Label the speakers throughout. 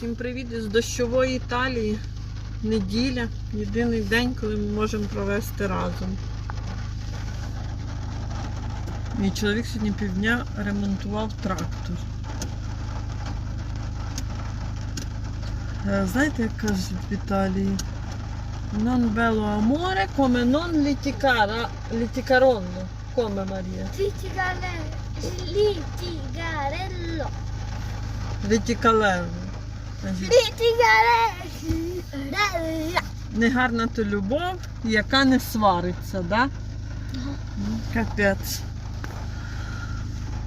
Speaker 1: Всім привіт із дощової Італії. Неділя. Єдиний день, коли ми можемо провести разом. Мій чоловік сьогодні півдня ремонтував трактор. Е, Знаєте, як кажуть в Італії? Non bello amore come non litigara, litigarono, come Марія.
Speaker 2: Litigare- Litigarello.
Speaker 1: Літікалево. Негарна то любов, яка не свариться, да? Капець.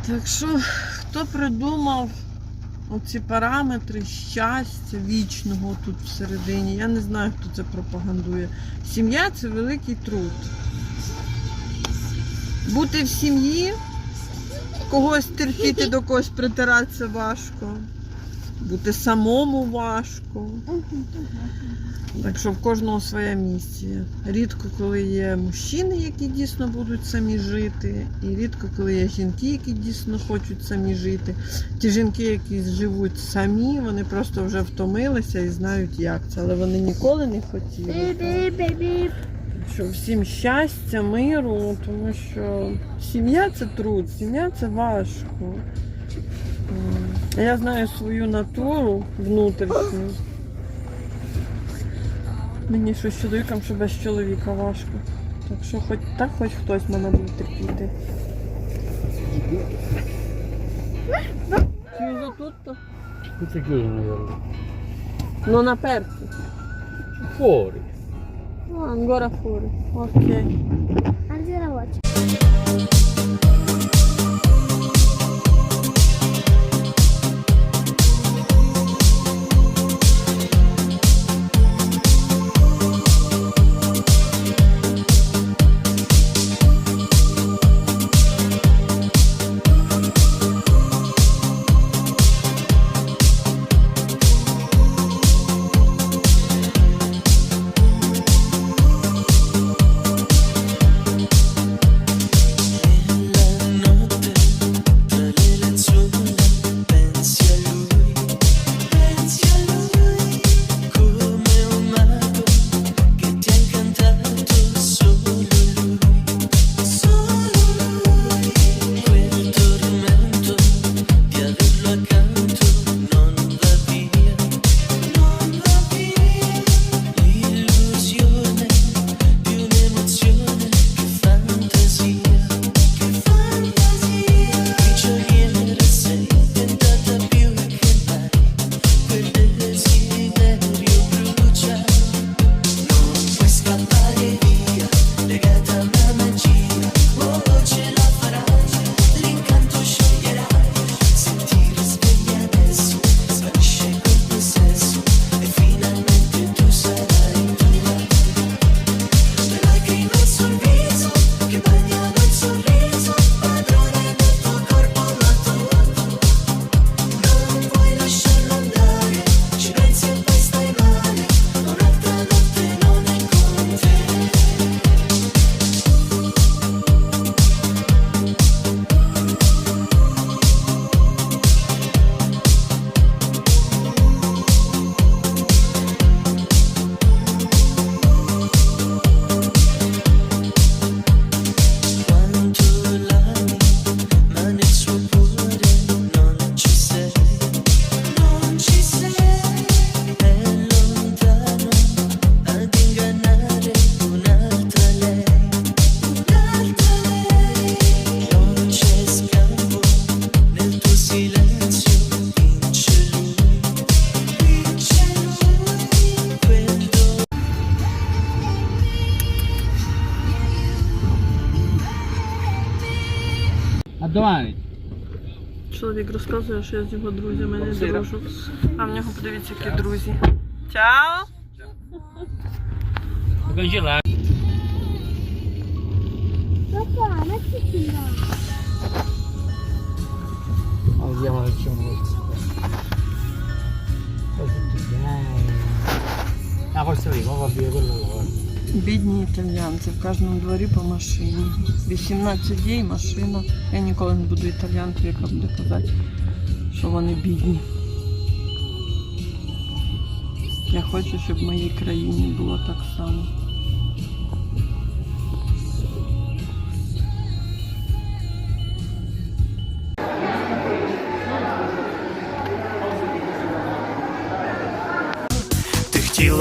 Speaker 1: Так що, хто придумав оці параметри щастя вічного тут всередині, я не знаю, хто це пропагандує. Сім'я це великий труд. Бути в сім'ї, когось терпіти, до когось притиратися важко. Бути самому важко. Так що в кожного своя місія. Рідко, коли є мужчини, які дійсно будуть самі жити, і рідко, коли є жінки, які дійсно хочуть самі жити. Ті жінки, які живуть самі, вони просто вже втомилися і знають, як це, але вони ніколи не хотіли. Що всім щастя, миру, тому що сім'я це труд, сім'я це важко. А Я знаю свою натуру внутрішню. Мені що з чоловіком, що без чоловіка важко. Так що хоч так хоч хтось мене буде терпіти. Chiuso tutto?
Speaker 3: Tutte chiuse New
Speaker 1: Non aperto.
Speaker 3: Fuori.
Speaker 1: Ah, ancora fuori. Ok.
Speaker 2: Alzi la voce.
Speaker 4: La A.
Speaker 1: Чоловік розказує, що я з його друзями не дружу. А в нього подивіться, які друзі. Чао!
Speaker 3: Congelare.
Speaker 2: Papà, mettiti là.
Speaker 3: Andiamo al cielo. Ah, forse lì,
Speaker 1: Бідні італьянці, в кожному дворі по машині. 18 дій машина. Я ніколи не буду італьянкою, яка буде казати, що вони бідні. Я хочу, щоб в моїй країні було так само.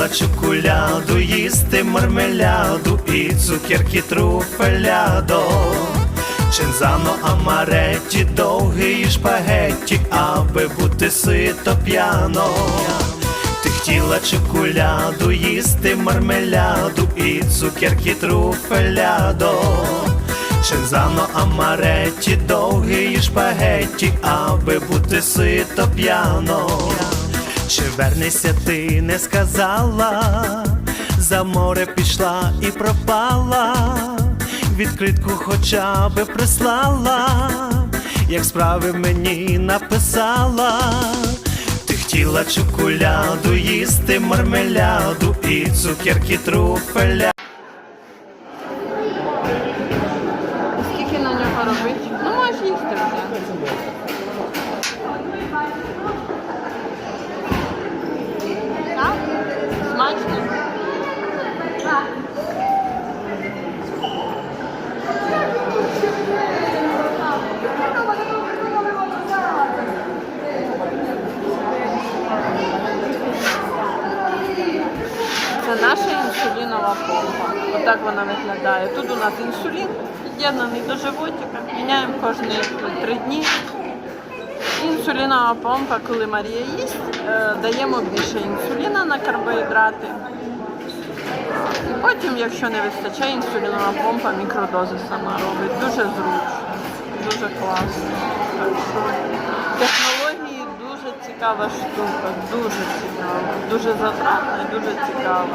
Speaker 5: Хотіла чоколяду, їсти мармеляду і цукерки труфелядо. Чинзано амаретті, довгий шпагетті, аби бути сито п'яно. Ти хотіла чоколяду, їсти мармеляду і цукерки труфелядо. Чинзано амаретті, довгий шпагетті, аби бути сито п'яно. Чи вернешся ти не сказала, за море пішла і пропала, відкритку хоча би прислала, як справи мені написала, ти хотіла чоколяду, їсти мармеляду і цукерки труфеля.
Speaker 1: Це наша інсулінова помпа. Отак вона виглядає. Тут у нас інсулін під'єднаний до животика. Міняємо кожні три дні. Інсулінова помпа, коли Марія їсть, е, даємо більше інсуліна на карбоїдрати. І потім, якщо не вистачає, інсулінова помпа мікродози сама робить. Дуже зручно, дуже класно. Так що технології дуже цікава штука, дуже цікава, дуже затратна і дуже цікава.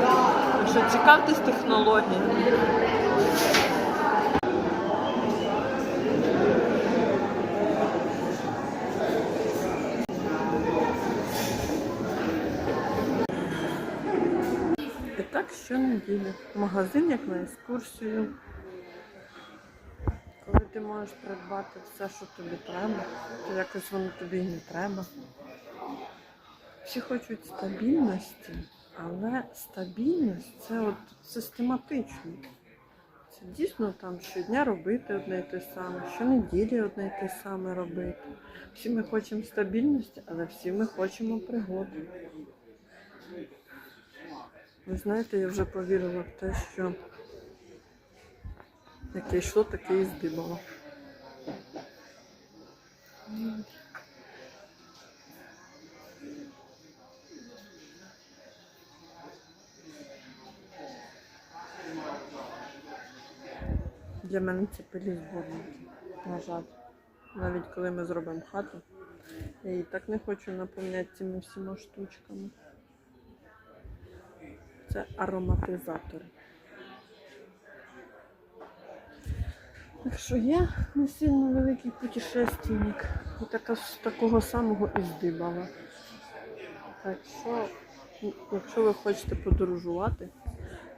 Speaker 1: Так що цікавтесь технологіями. Щонеділі. Магазин як на екскурсію. Коли ти можеш придбати все, що тобі треба, то якось воно тобі не треба. Всі хочуть стабільності, але стабільність це от систематично. Це дійсно там щодня робити одне і те саме, щонеділі одне і те саме робити. Всі ми хочемо стабільності, але всі ми хочемо пригоди. Ви знаєте, я вже повірила в те, що яке йшло, таке і здибало. Для мене це пилі зборники, на жаль. Навіть коли ми зробимо хату, я її так не хочу наповняти цими всіма штучками. Це ароматизатори. Так що я не сильно великий путешественник. І така, такого самого і здибала. Так що, якщо ви хочете подорожувати,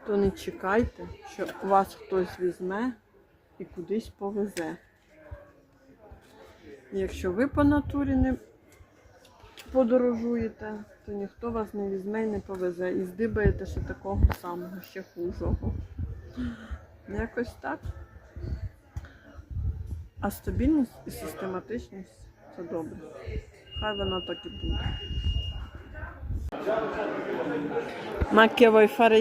Speaker 1: то не чекайте, що вас хтось візьме і кудись повезе. Якщо ви по натурі не подорожуєте, то ніхто вас не візьме і не повезе. І здибаєте ще такого самого, ще хужого. Якось так. А стабільність і систематичність це добре. Хай вона так і буде. Ma che vuoi fare.